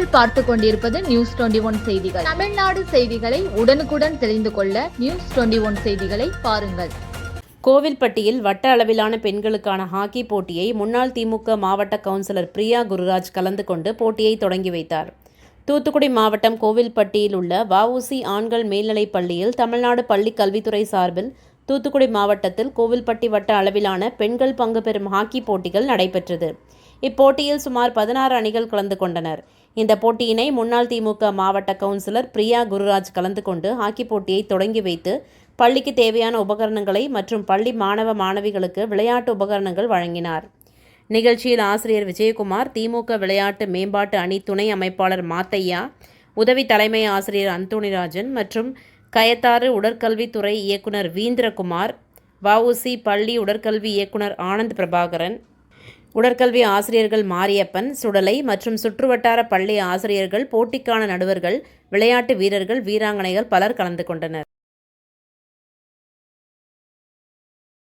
நீங்கள் பார்த்து கொண்டிருப்பது நியூஸ் டுவெண்டி ஒன் செய்திகள். தமிழ்நாடு செய்திகளை உடனுக்குடன் தெரிந்து கொள்ள நியூஸ் டுவெண்டி ஒன் செய்திகளை பாருங்கள். கோவில்பட்டியில் வட்ட அளவிலான பெண்களுக்கான ஹாக்கி போட்டியை முன்னாள் திமுக மாவட்ட கவுன்சிலர் பிரியா குருராஜ் கலந்து கொண்டு போட்டியை தொடங்கி வைத்தார். தூத்துக்குடி மாவட்டம் கோவில்பட்டியில் உள்ள வஉசி ஆண்கள் மேல்நிலைப் பள்ளியில் தமிழ்நாடு பள்ளி கல்வித்துறை சார்பில் தூத்துக்குடி மாவட்டத்தில் கோவில்பட்டி வட்ட அளவிலான பெண்கள் பங்கு பெறும் ஹாக்கி போட்டிகள் நடைபெற்றது. இப்போட்டியில் சுமார் பதினாறு அணிகள் கலந்து கொண்டனர். இந்த போட்டியினை முன்னாள் திமுக மாவட்ட கவுன்சிலர் பிரியா குருராஜ் கலந்து கொண்டு ஹாக்கி போட்டியை தொடங்கி வைத்து பள்ளிக்கு தேவையான உபகரணங்களை மற்றும் பள்ளி மாணவ மாணவிகளுக்கு விளையாட்டு உபகரணங்கள் வழங்கினார். நிகழ்ச்சியில் ஆசிரியர் விஜயகுமார் திமுக விளையாட்டு மேம்பாட்டு அணி துணை அமைப்பாளர் மாத்தையா உதவி தலைமை ஆசிரியர் அந்தோணிராஜன் மற்றும் கயத்தாறு உடற்கல்வித்துறை இயக்குனர் வீந்திரகுமார் வஉசி பள்ளி உடற்கல்வி இயக்குனர் ஆனந்த் பிரபாகரன் உடற்கல்வி ஆசிரியர்கள் மாரியப்பன் சுடலை மற்றும் சுற்றுவட்டார பள்ளி ஆசிரியர்கள் போட்டிக்கான நடுவர்கள் விளையாட்டு வீரர்கள் வீராங்கனைகள் பலர் கலந்து கொண்டனர்.